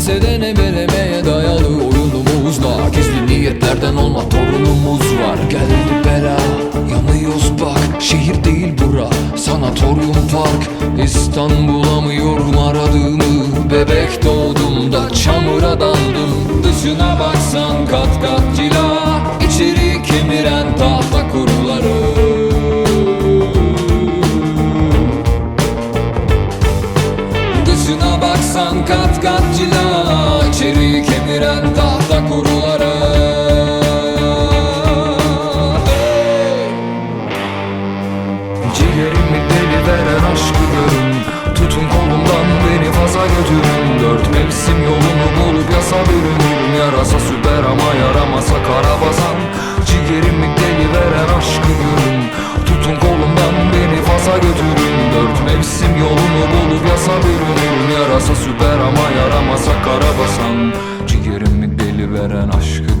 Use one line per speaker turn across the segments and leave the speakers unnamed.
enseden ebelemeye dayalı oyunumuzla Gizli niyetlerden olma torunumuz var. Geldi bela yanıyoruz bak. Şehir değil bura sanatoryum park. İstanbul'a mı yorum aradığımı Bebek doğduğumda çamura daldım Dışına baksan kat kat cila Kemiren tahta kuruları. Hey! Ciğerimi deli veren aşkı görün Tutun kolumdan beni faza götürün. Dört mevsim yolunu bulup yasa bürünürüm Yarasa süper ama yaramasa kara basan Ciğerimi deli veren aşkı görün Tutun kolumdan beni faza götürün. Dört mevsim yolunu bulup yasa bürünürüm Yarasa süper ama yaramasa kara basan Ciğerimi deli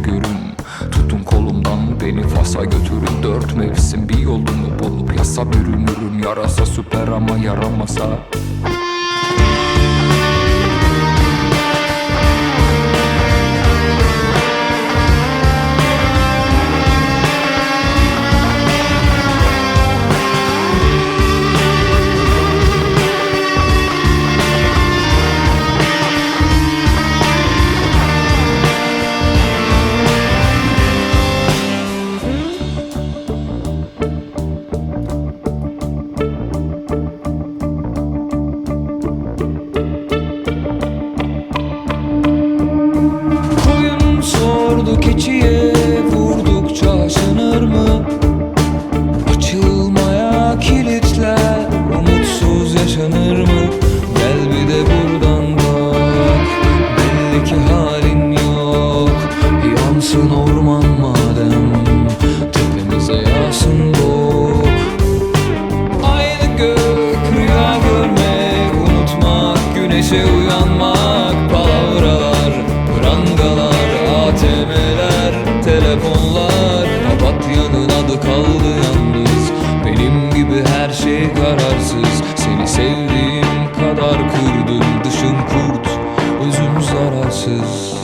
görün Tutun kolumdan beni Fas'a götürün. Dört mevsim bir yolunu bulup yasa bürünürüm. Yarasa süper ama yaramasa tudo que te kararsız. Seni sevdiğim kadar kırdım Dışın kurt, özüm zararsız.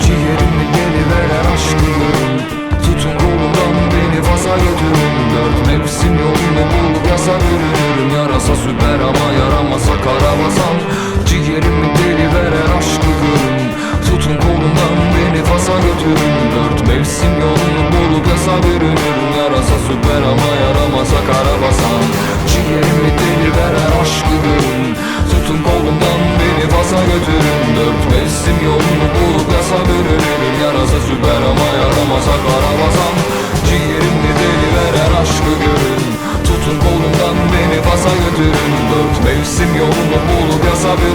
Ciğerimi deli veren aşkı görün Tutun kolumdan beni Fas'a götürün. Dört mevsim yolunu bulup yasa bürünürüm. Yarasa süper ama yaramasa kara mevsim yolunu bulup yasa bürünürüm Yarasa süper ama yaramasa kara basan Ciğerimde deli veren aşkı görün. Tutun kolumdan beni Fas'a götürün. Dört mevsim yolunu bulup yasa bürünürüm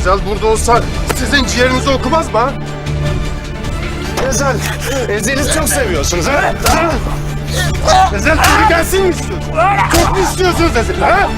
Ezel burada olsa sizin ciğerinizi okumaz mı ha?
Ezel, Ezel'i çok seviyorsunuz ha? Ezel çocuk
gelsin mi istiyorsunuz? Çok mu istiyorsunuz Ezil ha?